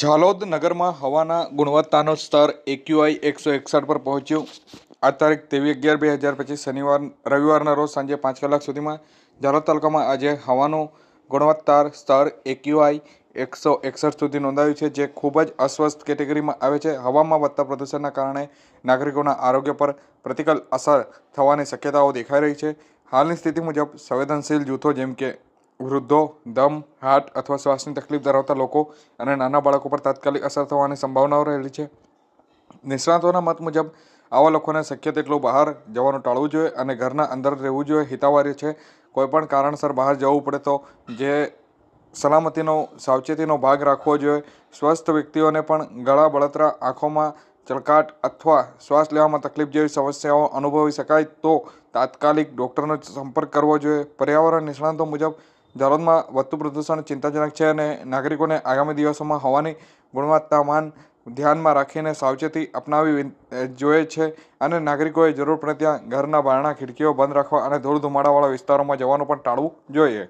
ઝાલોદ નગરમાં હવાના ગુણવત્તાનું સ્તર એક્યુઆઈ એકસો એકસઠ પર પહોંચ્યું. આ તારીખ તેવી અગિયાર બે હજાર પચીસ શનિવાર, રવિવારના રોજ સાંજે પાંચ કલાક સુધીમાં ઝાલોદ તાલુકામાં આજે હવાનું ગુણવત્તા સ્તર એક્યુઆઈ એકસો એકસઠ સુધી નોંધાયું છે, જે ખૂબ જ અસ્વસ્થ કેટેગરીમાં આવે છે. હવામાં વધતા પ્રદૂષણના કારણે નાગરિકોના આરોગ્ય પર પ્રતિકૂળ અસર થવાની શક્યતાઓ દેખાઈ રહી છે. હાલની સ્થિતિ મુજબ સંવેદનશીલ જૂથો જેમ કે વૃદ્ધો, દમ, હાર્ટ અથવા શ્વાસની તકલીફ ધરાવતા લોકો અને નાના બાળકો પર તાત્કાલિક અસર થવાની સંભાવનાઓ રહેલી છે. નિષ્ણાતોના મત મુજબ, આવા લોકોને શક્ય તેટલું બહાર જવાનું ટાળવું જોઈએ અને ઘરના અંદર રહેવું જોઈએ હિતાવાર્ય છે. કોઈપણ કારણસર બહાર જવું પડે તો જે સલામતીનો, સાવચેતીનો ભાગ રાખવો જોઈએ. સ્વસ્થ વ્યક્તિઓને પણ ગળા બળતરા, આંખોમાં ચળકાટ અથવા શ્વાસ લેવામાં તકલીફ જેવી સમસ્યાઓ અનુભવી શકાય તો તાત્કાલિક ડૉક્ટરનો સંપર્ક કરવો જોઈએ. પર્યાવરણ નિષ્ણાતો મુજબ ઝાલોદમાં વધતું પ્રદૂષણ ચિંતાજનક છે અને નાગરિકોને આગામી દિવસોમાં હવાની ગુણવત્તામાન ધ્યાનમાં રાખીને સાવચેતી અપનાવી જોઈએ છે અને નાગરિકોએ જરૂર પડે ત્યાં ઘરના બારણા, ખિડકીઓ બંધ રાખવા અને ધૂળ ધુમાડાવાળા વિસ્તારોમાં જવાનું પણ ટાળવું જોઈએ.